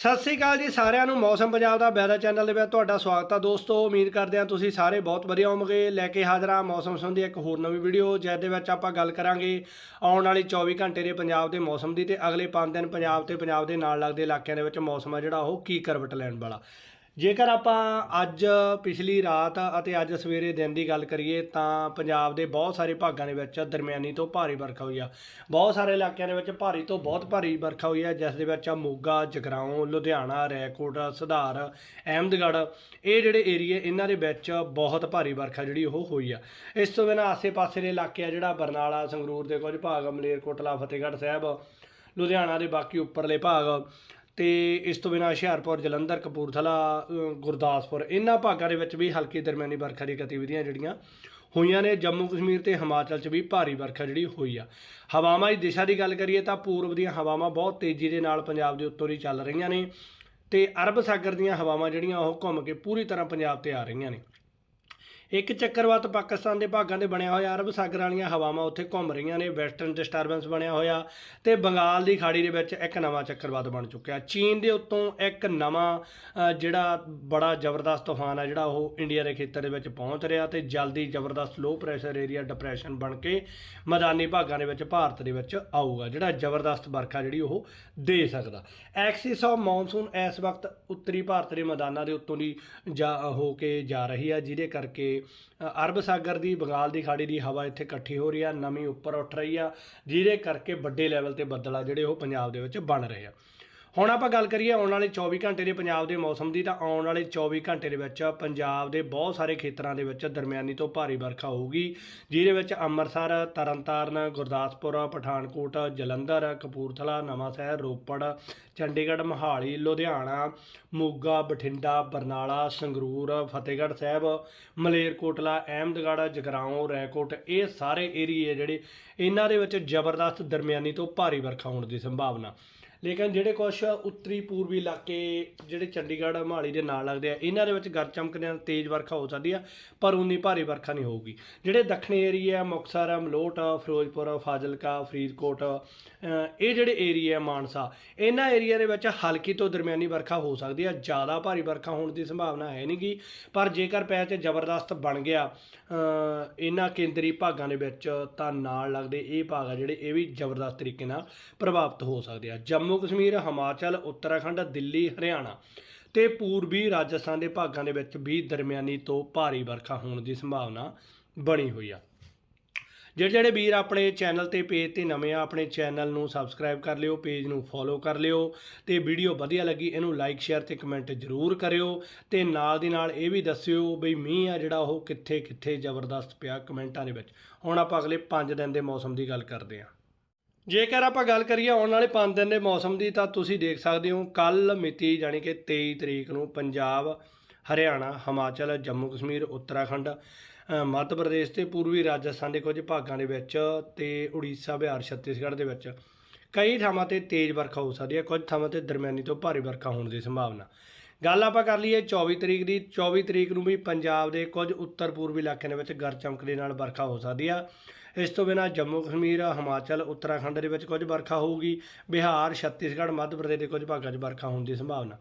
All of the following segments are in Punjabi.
ਸਤਿ ਸ੍ਰੀ ਅਕਾਲ ਜੀ ਸਾਰਿਆਂ ਨੂੰ, ਮੌਸਮ ਪੰਜਾਬ ਦਾ ਵੈਦਰ ਚੈਨਲ ਦੇ ਵਿੱਚ ਤੁਹਾਡਾ ਸਵਾਗਤ ਆ ਦੋਸਤੋ, ਉਮੀਦ ਕਰਦੇ ਹਾਂ ਤੁਸੀਂ ਸਾਰੇ ਬਹੁਤ ਵਧੀਆ ਹੋਵੋਗੇ। ਲੈ ਕੇ ਹਾਜ਼ਰ ਹਾਂ ਮੌਸਮ ਸੰਬੰਧੀ ਇੱਕ ਹੋਰ ਨਵੀਂ ਵੀਡੀਓ ਜਿਸ ਦੇ ਵਿੱਚ ਆਪਾਂ ਗੱਲ ਕਰਾਂਗੇ ਆਉਣ ਵਾਲੀ 24 ਘੰਟੇ ਦੇ ਪੰਜਾਬ ਦੇ ਮੌਸਮ ਦੀ ਤੇ ਅਗਲੇ 5 ਦਿਨ ਪੰਜਾਬ ਤੇ ਪੰਜਾਬ ਦੇ ਨਾਲ ਲੱਗਦੇ ਇਲਾਕਿਆਂ ਦੇ ਵਿੱਚ ਮੌਸਮ ਆ ਜਿਹੜਾ, ਉਹ ਕੀ ਕਰਵਟ ਲੈਣ ਵਾਲਾ। ਜੇਕਰ ਆਪਾਂ ਅੱਜ ਪਿਛਲੀ ਰਾਤ ਅਤੇ ਅੱਜ ਸਵੇਰੇ ਦਿਨ ਦੀ ਗੱਲ ਕਰੀਏ ਤਾਂ ਪੰਜਾਬ ਦੇ ਬਹੁਤ ਸਾਰੇ ਭਾਗਾਂ ਦੇ ਵਿੱਚ ਦਰਮਿਆਨੀ ਤੋਂ ਭਾਰੀ ਵਰਖਾ ਹੋਈ ਆ। ਬਹੁਤ ਸਾਰੇ ਇਲਾਕਿਆਂ ਦੇ ਵਿੱਚ ਭਾਰੀ ਤੋਂ ਬਹੁਤ ਭਾਰੀ ਵਰਖਾ ਹੋਈ ਹੈ ਜਿਸ ਦੇ ਵਿੱਚ ਮੋਗਾ, ਜਗਰਾਉਂ, ਲੁਧਿਆਣਾ, ਰੈਕੋਟ, ਸੁਧਾਰ, ਅਹਿਮਦਗੜ੍ਹ ਇਹ ਜਿਹੜੇ ਏਰੀਏ ਇਹਨਾਂ ਦੇ ਵਿੱਚ ਬਹੁਤ ਭਾਰੀ ਵਰਖਾ ਜਿਹੜੀ ਉਹ ਹੋਈ ਆ। ਇਸ ਤੋਂ ਬਿਨਾਂ ਆਸੇ-ਪਾਸੇ ਦੇ ਇਲਾਕੇ ਆ ਜਿਹੜਾ ਬਰਨਾਲਾ, ਸੰਗਰੂਰ ਦੇ ਕੁਝ ਭਾਗ, ਮਲੇਰਕੋਟਲਾ, ਫਤਿਹਗੜ੍ਹ ਸਾਹਿਬ, ਲੁਧਿਆਣਾ ਦੇ ਬਾਕੀ ਉੱਪਰਲੇ ਭਾਗ ਤੇ ਇਸ ਤੋਂ ਬਿਨਾਂ ਹੁਸ਼ਿਆਰਪੁਰ, ਜਲੰਧਰ, ਕਪੂਰਥਲਾ ਗੁਰਦਾਸਪੁਰ, ਇਹਨਾਂ ਭਾਗਾਂ ਦੇ ਵਿੱਚ ਵੀ ਹਲਕੀ ਦਰਮਿਆਨੀ ਵਰਖਾ ਦੀਆਂ ਗਤੀਵਿਧੀਆਂ ਜਿਹੜੀਆਂ ਹੋਈਆਂ ਨੇ। ਜੰਮੂ ਕਸ਼ਮੀਰ ਤੇ ਹਿਮਾਚਲ 'ਚ ਵੀ ਭਾਰੀ ਵਰਖਾ ਜਿਹੜੀ ਹੋਈ ਆ। ਹਵਾਵਾਂ ਦੀ ਦਿਸ਼ਾ ਦੀ ਗੱਲ ਕਰੀਏ ਤਾਂ ਪੂਰਬ ਦੀਆਂ ਹਵਾਵਾਂ ਬਹੁਤ ਤੇਜ਼ੀ ਦੇ ਨਾਲ ਪੰਜਾਬ ਦੇ ਉੱਤੋਂ ਦੀ ਚੱਲ ਰਹੀਆਂ ਨੇ ਤੇ ਅਰਬ ਸਾਗਰ ਦੀਆਂ ਹਵਾਵਾਂ ਜਿਹੜੀਆਂ ਉਹ ਘੁੰਮ ਕੇ ਪੂਰੀ ਤਰ੍ਹਾਂ ਪੰਜਾਬ ਤੇ ਆ ਰਹੀਆਂ ਨੇ। ਇੱਕ ਚੱਕਰਵਾਤ ਪਾਕਿਸਤਾਨ ਦੇ ਭਾਗਾਂ ਦੇ ਬਣਿਆ ਹੋਇਆ ਅਰਬ ਸਾਗਰ ਵਾਲੀਆਂ ਹਵਾਵਾਂ ਉੱਥੇ ਘੁੰਮ ਰਹੀਆਂ ਨੇ, ਵੈਸਟਰਨ ਡਿਸਟਰਬੈਂਸ ਬਣਿਆ ਹੋਇਆ ਤੇ ਬੰਗਾਲ ਦੀ ਖਾੜੀ ਦੇ ਵਿੱਚ ਇੱਕ ਨਵਾਂ ਚੱਕਰਵਾਤ ਬਣ ਚੁੱਕਿਆ। ਚੀਨ ਦੇ ਉੱਤੋਂ ਇੱਕ ਨਵਾਂ ਜਿਹੜਾ ਬੜਾ ਜ਼ਬਰਦਸਤ ਤੂਫਾਨ ਆ, ਜਿਹੜਾ ਉਹ ਇੰਡੀਆ ਦੇ ਖੇਤਰ ਦੇ ਵਿੱਚ ਪਹੁੰਚ ਰਿਹਾ ਤੇ ਜਲਦੀ ਜ਼ਬਰਦਸਤ ਲੋ ਪ੍ਰੈਸ਼ਰ ਏਰੀਆ ਡਿਪਰੈਸ਼ਨ ਬਣ ਕੇ ਮੈਦਾਨੀ ਭਾਗਾਂ ਦੇ ਵਿੱਚ ਭਾਰਤ ਦੇ ਵਿੱਚ ਆਊਗਾ, ਜਿਹੜਾ ਜ਼ਬਰਦਸਤ ਵਰਖਾ ਜਿਹੜੀ ਉਹ ਦੇ ਸਕਦਾ। ਐਕਸਿਸ ਆਫ ਮੌਨਸੂਨ ਇਸ ਵਕਤ ਉੱਤਰੀ ਭਾਰਤ ਦੇ ਮੈਦਾਨਾਂ ਦੇ ਉੱਤੋਂ ਦੀ ਜਾ, ਹੋ ਕੇ ਜਾ ਰਹੀ ਆ, ਜਿਹਦੇ ਕਰਕੇ ਅਰਬ ਸਾਗਰ ਦੀ, ਬੰਗਾਲ ਦੀ ਖਾੜੀ ਦੀ ਹਵਾ ਇੱਥੇ ਇਕੱਠੀ ਹੋ ਰਹੀ ਆ, ਨਮੀ ਉੱਪਰ ਉੱਠ ਰਹੀ ਆ, ਜਿਹਦੇ ਕਰਕੇ ਵੱਡੇ ਲੈਵਲ ਤੇ ਬੱਦਲ ਆ ਜਿਹੜੇ ਉਹ ਪੰਜਾਬ ਦੇ ਵਿੱਚ ਬਣ ਰਹੇ ਆ। ਹੁਣ ਆਪਾਂ ਗੱਲ ਕਰੀਏ ਆਉਣ ਵਾਲੇ 24 ਘੰਟੇ ਦੇ ਪੰਜਾਬ ਦੇ ਮੌਸਮ ਦੀ, ਤਾਂ ਆਉਣ ਵਾਲੇ 24 ਘੰਟੇ ਦੇ ਵਿੱਚ ਪੰਜਾਬ ਦੇ ਬਹੁਤ ਸਾਰੇ ਖੇਤਰਾਂ ਦੇ ਵਿੱਚ ਦਰਮਿਆਨੀ ਤੋਂ ਭਾਰੀ ਵਰਖਾ ਹੋਊਗੀ, ਜਿਹਦੇ ਵਿੱਚ ਅੰਮ੍ਰਿਤਸਰ, ਤਰਨਤਾਰਨ, ਗੁਰਦਾਸਪੁਰ, ਪਠਾਨਕੋਟ, ਜਲੰਧਰ, ਕਪੂਰਥਲਾ ਨਵਾਂ ਸ਼ਹਿਰ ਰੋਪੜ, ਚੰਡੀਗੜ੍ਹ, ਮੋਹਾਲੀ, ਲੁਧਿਆਣਾ, ਮੋਗਾ, ਬਠਿੰਡਾ, ਬਰਨਾਲਾ, ਸੰਗਰੂਰ, ਫਤਿਹਗੜ੍ਹ ਸਾਹਿਬ, ਮਲੇਰਕੋਟਲਾ, ਅਹਿਮਦਗੜ੍ਹ, ਜਗਰਾਉਂ, ਰੈਕੋਟ, ਇਹ ਸਾਰੇ ਏਰੀਏ ਜਿਹੜੇ ਇਹਨਾਂ ਦੇ ਵਿੱਚ ਜ਼ਬਰਦਸਤ ਦਰਮਿਆਨੀ ਤੋਂ ਭਾਰੀ ਵਰਖਾ ਹੋਣ ਦੀ ਸੰਭਾਵਨਾ। ਲੇਕਿਨ ਜਿਹੜੇ ਕੁਝ ਉੱਤਰੀ ਪੂਰਬੀ ਇਲਾਕੇ, ਜਿਹੜੇ ਚੰਡੀਗੜ੍ਹ, ਮੋਹਾਲੀ ਦੇ ਨਾਲ ਲੱਗਦੇ ਆ, ਇਹਨਾਂ ਦੇ ਵਿੱਚ ਗਰਜ ਚਮਕਦੇ ਨਾਲ ਤੇਜ਼ ਵਰਖਾ ਹੋ ਸਕਦੀ ਆ, ਪਰ ਉਨੀ ਭਾਰੀ ਵਰਖਾ ਨਹੀਂ ਹੋਊਗੀ। ਜਿਹੜੇ ਦੱਖਣੀ ਏਰੀਆ ਆ, ਮੁਕਤਸਰ, ਮਲੋਟ, ਫਿਰੋਜ਼ਪੁਰ, ਫਾਜ਼ਿਲਕਾ, ਫਰੀਦਕੋਟ ਇਹ ਜਿਹੜੇ ਏਰੀਆ ਮਾਨਸਾ, ਇਹਨਾਂ ਏਰੀਆ ਦੇ ਵਿੱਚ ਹਲਕੀ ਤੋਂ ਦਰਮਿਆਨੀ ਵਰਖਾ ਹੋ ਸਕਦੀ ਆ। ਜ਼ਿਆਦਾ ਭਾਰੀ ਵਰਖਾ ਹੋਣ ਦੀ ਸੰਭਾਵਨਾ ਹੈ ਨਹੀਂਗੀ ਪਰ ਜੇਕਰ ਪੈਚ ਜ਼ਬਰਦਸਤ ਬਣ ਗਿਆ ਇਹਨਾਂ ਕੇਂਦਰੀ ਭਾਗਾਂ ਦੇ ਵਿੱਚ ਤਾਂ ਨਾਲ ਲੱਗਦੇ ਇਹ ਭਾਗ ਆ ਜਿਹੜੇ ਇਹ ਵੀ ਜ਼ਬਰਦਸਤ ਤਰੀਕੇ ਨਾਲ ਪ੍ਰਭਾਵਿਤ ਹੋ ਸਕਦੇ ਆ। ਜੰਮੂ ਜੰਮੂ ਕਸ਼ਮੀਰ, ਹਿਮਾਚਲ, ਉੱਤਰਾਖੰਡ, ਦਿੱਲੀ, ਹਰਿਆਣਾ ਤੇ ਪੂਰਬੀ ਰਾਜਸਥਾਨ ਦੇ ਭਾਗਾਂ ਦੇ ਵਿੱਚ ਵੀ ਦਰਮਿਆਨੀ ਤੋਂ ਭਾਰੀ ਵਰਖਾ ਹੋਣ ਦੀ ਸੰਭਾਵਨਾ ਬਣੀ ਹੋਈ ਆ। ਜਿਹੜੇ ਜਿਹੜੇ ਵੀਰ ਆਪਣੇ ਚੈਨਲ ਤੇ ਪੇਜ ਤੇ ਨਵੇਂ ਆ, ਆਪਣੇ ਚੈਨਲ ਨੂੰ ਸਬਸਕ੍ਰਾਈਬ ਕਰ ਲਿਓ, ਪੇਜ ਨੂੰ ਫੋਲੋ ਕਰ ਲਿਓ ਤੇ ਵੀਡੀਓ ਵਧੀਆ ਲੱਗੀ ਇਹਨੂੰ ਲਾਈਕ, ਸ਼ੇਅਰ ਤੇ ਕਮੈਂਟ ਜ਼ਰੂਰ ਕਰਿਓ ਤੇ ਨਾਲ ਦੀ ਨਾਲ ਇਹ ਵੀ ਦੱਸਿਓ ਬਈ ਮੀਂਹ ਆ ਜਿਹੜਾ ਉਹ ਕਿੱਥੇ ਕਿੱਥੇ ਜ਼ਬਰਦਸਤ ਪਿਆ ਕਮੈਂਟਾਂ ਦੇ ਵਿੱਚ। ਹੁਣ ਆਪਾਂ ਅਗਲੇ 5 ਦਿਨ ਦੇ ਮੌਸਮ ਦੀ ਗੱਲ ਕਰਦੇ ਹਾਂ ਜੇਕਰ ਆਪਾਂ ਗੱਲ ਕਰੀਏ ਆਉਣ ਵਾਲੇ 5 ਦਿਨ ਦੇ ਮੌਸਮ ਦੀ, ਤਾਂ ਤੁਸੀਂ ਦੇਖ ਸਕਦੇ ਹੋ ਕੱਲ ਮਿਤੀ ਜਾਣੀ ਕਿ 23 ਤਰੀਕ ਨੂੰ ਪੰਜਾਬ, ਹਰਿਆਣਾ, ਹਿਮਾਚਲ, ਜੰਮੂ ਕਸ਼ਮੀਰ, ਉੱਤਰਾਖੰਡ ਮੱਧ ਪ੍ਰਦੇਸ਼ ਤੇ ਪੂਰਬੀ ਰਾਜਸਥਾਨ ਦੇ ਕੁਝ ਭਾਗਾਂ ਦੇ ਵਿੱਚ ਤੇ ਉੜੀਸਾ, ਬਿਹਾਰ, ਛੱਤੀਸਗੜ੍ਹ ਦੇ ਵਿੱਚ ਕਈ ਥਾਵਾਂ ਤੇ ਤੇਜ਼ ਵਰਖਾ ਹੋ ਸਕਦੀ ਹੈ, ਕੁਝ ਥਾਵਾਂ ਤੇ ਦਰਮਿਆਨੀ ਤੋਂ ਭਾਰੀ ਵਰਖਾ ਹੋਣ ਦੀ ਸੰਭਾਵਨਾ। ਗੱਲ ਆਪਾਂ ਕਰ ਲਈਏ 24 ਤਰੀਕ ਦੀ 24 ਤਰੀਕ ਨੂੰ ਵੀ ਪੰਜਾਬ ਦੇ ਕੁਝ ਉੱਤਰ ਪੂਰਬੀ ਇਲਾਕਿਆਂ ਦੇ ਵਿੱਚ ਗਰਜ ਚਮਕ ਦੇ ਨਾਲ ਵਰਖਾ ਹੋ ਸਕਦੀ ਆ। ਇਸ ਤੋਂ ਬਿਨਾਂ ਜੰਮੂ ਕਸ਼ਮੀਰ, ਹਿਮਾਚਲ, ਉੱਤਰਾਖੰਡ ਦੇ ਵਿੱਚ ਕੁਝ ਵਰਖਾ ਹੋਊਗੀ। ਬਿਹਾਰ, ਛੱਤੀਸਗੜ੍ਹ, ਮੱਧ ਪ੍ਰਦੇਸ਼ ਦੇ ਕੁਝ ਭਾਗਾਂ 'ਚ ਵਰਖਾ ਹੋਣ ਦੀ ਸੰਭਾਵਨਾ।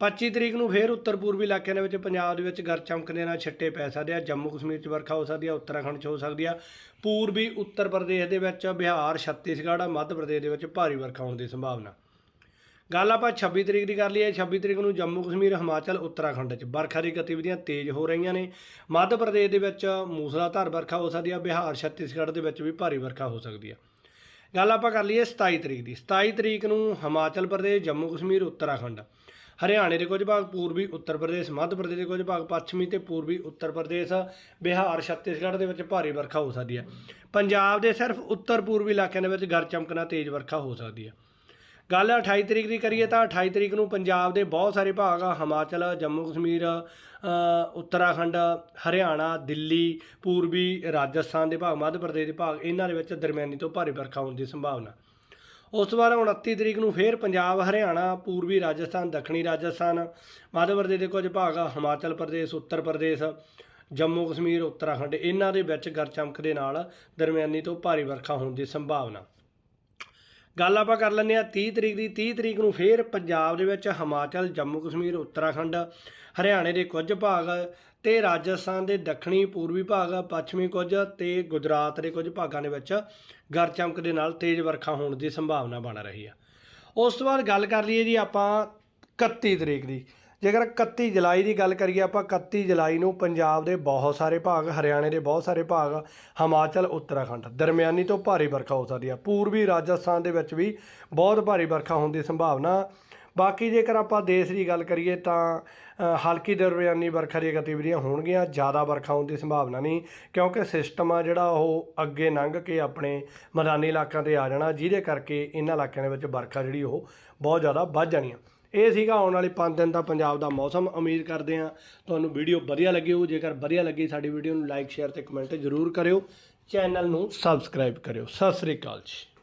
25 ਤਰੀਕ ਨੂੰ ਫੇਰ ਉੱਤਰ ਪੂਰਬੀ ਇਲਾਕਿਆਂ ਦੇ ਵਿੱਚ ਪੰਜਾਬ ਦੇ ਵਿੱਚ ਗਰਜ ਚਮਕ ਦੇ ਨਾਲ ਛਿੱਟੇ ਪੈ ਸਕਦੇ ਆ, ਜੰਮੂ ਕਸ਼ਮੀਰ 'ਚ ਵਰਖਾ ਹੋ ਸਕਦੀ ਆ, ਉੱਤਰਾਖੰਡ 'ਚ ਹੋ ਸਕਦੀ ਆ। ਪੂਰਬੀ ਉੱਤਰ ਪ੍ਰਦੇਸ਼ ਦੇ ਵਿੱਚ ਬਿਹਾਰ, ਛੱਤੀਸਗੜ੍ਹ, ਮੱਧ ਪ੍ਰਦੇਸ਼ ਦੇ ਵਿੱਚ ਭਾਰੀ ਵਰਖਾ ਹੋਣ ਦੀ ਸੰਭਾਵਨਾ। ਗੱਲ ਆਪਾਂ 26 ਤਰੀਕ ਦੀ ਕਰ ਲਈਏ। 26 ਤਰੀਕ ਨੂੰ ਜੰਮੂ ਕਸ਼ਮੀਰ, ਹਿਮਾਚਲ, ਉੱਤਰਾਖੰਡ 'ਚ ਵਰਖਾ ਦੀ ਗਤੀਵਿਧੀਆਂ ਤੇਜ਼ ਹੋ ਰਹੀਆਂ ਨੇ। ਮੱਧ ਪ੍ਰਦੇਸ਼ ਦੇ ਵਿੱਚ ਮੂਸਲਾਧਾਰ ਵਰਖਾ ਹੋ ਸਕਦੀ ਹੈ ਬਿਹਾਰ, ਛੱਤੀਸਗੜ੍ਹ ਦੇ ਵਿੱਚ ਵੀ ਭਾਰੀ ਵਰਖਾ ਹੋ ਸਕਦੀ ਹੈ ਗੱਲ ਆਪਾਂ ਕਰ ਲਈਏ 27 ਤਰੀਕ ਦੀ। 27 ਤਰੀਕ ਨੂੰ ਹਿਮਾਚਲ ਪ੍ਰਦੇਸ਼, ਜੰਮੂ ਕਸ਼ਮੀਰ, ਉੱਤਰਾਖੰਡ। ਹਰਿਆਣੇ ਦੇ ਕੁਝ ਭਾਗ ਪੂਰਬੀ ਉੱਤਰ ਪ੍ਰਦੇਸ਼, ਮੱਧ ਪ੍ਰਦੇਸ਼ ਦੇ ਕੁਝ ਭਾਗ ਪੱਛਮੀ ਤੇ ਪੂਰਬੀ ਉੱਤਰ ਪ੍ਰਦੇਸ਼, ਬਿਹਾਰ, ਛੱਤੀਸਗੜ੍ਹ ਦੇ ਵਿੱਚ ਭਾਰੀ ਵਰਖਾ ਹੋ ਸਕਦੀ ਹੈ ਪੰਜਾਬ ਦੇ ਸਿਰਫ ਉੱਤਰ ਪੂਰਬੀ ਇਲਾਕਿਆਂ ਦੇ ਵਿੱਚ ਗਰਜ ਚਮਕਣਾ ਤੇਜ਼ ਵਰਖਾ ਹੋ ਸਕਦੀ ਹੈ ਗੱਲ 28 ਤਰੀਕ ਦੀ ਕਰੀਏ ਤਾਂ 28 ਤਰੀਕ ਨੂੰ ਪੰਜਾਬ ਦੇ ਬਹੁਤ ਸਾਰੇ ਭਾਗ ਆ, ਹਿਮਾਚਲ, ਜੰਮੂ ਕਸ਼ਮੀਰ ਉੱਤਰਾਖੰਡ, ਹਰਿਆਣਾ, ਦਿੱਲੀ, ਪੂਰਬੀ ਰਾਜਸਥਾਨ ਦੇ ਭਾਗ, ਮੱਧ ਪ੍ਰਦੇਸ਼ ਦੇ ਭਾਗ, ਇਹਨਾਂ ਦੇ ਵਿੱਚ ਦਰਮਿਆਨੀ ਤੋਂ ਭਾਰੀ ਵਰਖਾ ਹੋਣ ਦੀ ਸੰਭਾਵਨਾ। ਉਸ ਤੋਂ ਬਾਅਦ 29 ਤਰੀਕ ਨੂੰ ਫੇਰ ਪੰਜਾਬ, ਹਰਿਆਣਾ, ਪੂਰਬੀ ਰਾਜਸਥਾਨ, ਦੱਖਣੀ ਰਾਜਸਥਾਨ, ਮੱਧ ਪ੍ਰਦੇਸ਼ ਦੇ ਕੁਝ ਭਾਗ ਹਿਮਾਚਲ ਪ੍ਰਦੇਸ਼, ਉੱਤਰ ਪ੍ਰਦੇਸ਼, ਜੰਮੂ ਕਸ਼ਮੀਰ, ਉੱਤਰਾਖੰਡ, ਇਹਨਾਂ ਦੇ ਵਿੱਚ ਗਰ ਚਮਕ ਦੇ ਨਾਲ ਦਰਮਿਆਨੀ ਤੋਂ ਭਾਰੀ ਵਰਖਾ ਹੋਣ ਦੀ ਸੰਭਾਵਨਾ। ਗੱਲ ਆਪਾਂ ਕਰ ਲੈਂਦੇ ਆ 30 ਤਰੀਕ ਦੀ 30 ਤਰੀਕ ਨੂੰ ਫੇਰ ਪੰਜਾਬ ਦੇ ਵਿੱਚ ਹਿਮਾਚਲ, ਜੰਮੂ ਕਸ਼ਮੀਰ, ਉੱਤਰਾਖੰਡ, ਹਰਿਆਣੇ ਦੇ ਕੁਝ ਭਾਗ ਤੇ ਰਾਜਸਥਾਨ ਦੇ ਦੱਖਣੀ, ਪੂਰਬੀ ਭਾਗ, ਪੱਛਮੀ ਕੁਝ ਤੇ ਗੁਜਰਾਤ ਦੇ ਕੁਝ ਭਾਗਾਂ ਦੇ ਵਿੱਚ ਗਰ ਚਮਕ ਦੇ ਨਾਲ ਤੇਜ਼ ਵਰਖਾ ਹੋਣ ਦੀ ਸੰਭਾਵਨਾ ਬਣ ਰਹੀ ਆ। ਉਸ ਤੋਂ ਬਾਅਦ ਗੱਲ ਕਰ ਲਈਏ ਜੀ ਆਪਾਂ 31 ਤਰੀਕ ਦੀ। ਜੇਕਰ 31 ਜੁਲਾਈ ਦੀ ਗੱਲ ਕਰੀਏ, ਆਪਾਂ 31 ਜੁਲਾਈ ਨੂੰ ਪੰਜਾਬ ਦੇ ਬਹੁਤ ਸਾਰੇ ਭਾਗ, ਹਰਿਆਣੇ ਦੇ ਬਹੁਤ ਸਾਰੇ ਭਾਗ, ਹਿਮਾਚਲ, ਉੱਤਰਾਖੰਡ ਦਰਮਿਆਨੀ ਤੋਂ ਭਾਰੀ ਵਰਖਾ ਹੋ ਸਕਦੀ ਆ। ਪੂਰਬੀ ਰਾਜਸਥਾਨ ਦੇ ਵਿੱਚ ਵੀ ਬਹੁਤ ਭਾਰੀ ਵਰਖਾ ਹੋਣ ਦੀ ਸੰਭਾਵਨਾ। ਬਾਕੀ ਜੇਕਰ ਆਪਾਂ ਦੇਸ਼ ਦੀ ਗੱਲ ਕਰੀਏ ਤਾਂ ਹਲਕੀ ਦਰਮਿਆਨੀ ਵਰਖਾ ਦੀਆਂ ਗਤੀਵਿਧੀਆਂ ਹੋਣਗੀਆਂ, ਜ਼ਿਆਦਾ ਵਰਖਾ ਹੋਣ ਦੀ ਸੰਭਾਵਨਾ ਨਹੀਂ, ਕਿਉਂਕਿ ਸਿਸਟਮ ਆ ਜਿਹੜਾ ਉਹ ਅੱਗੇ ਲੰਘ ਕੇ ਆਪਣੇ ਮੈਦਾਨੀ ਇਲਾਕਿਆਂ ਤੇ ਆ ਜਾਣਾ, ਜਿਹਦੇ ਕਰਕੇ ਇਹਨਾਂ ਇਲਾਕਿਆਂ ਦੇ ਵਿੱਚ ਵਰਖਾ ਜਿਹੜੀ ਉਹ ਬਹੁਤ ਜ਼ਿਆਦਾ ਵੱਧ ਜਾਣੀ ਆ। ਇਹ ਸੀਗਾ ਆਉਣ ਵਾਲੇ 5 ਦਿਨ ਦਾ ਪੰਜਾਬ ਦਾ ਮੌਸਮ। ਉਮੀਦ ਕਰਦੇ ਆ ਤੁਹਾਨੂੰ ਵੀਡੀਓ ਵਧੀਆ ਲੱਗੀ ਹੋਊ। ਜੇਕਰ ਵਧੀਆ ਲੱਗੀ ਸਾਡੀ ਵੀਡੀਓ ਨੂੰ ਲਾਈਕ, ਸ਼ੇਅਰ ਤੇ ਕਮੈਂਟ ਜ਼ਰੂਰ ਕਰਿਓ। ਚੈਨਲ ਨੂੰ ਸਬਸਕ੍ਰਾਈਬ ਕਰਿਓ। ਸਤਿ ਸ੍ਰੀ ਅਕਾਲ ਜੀ।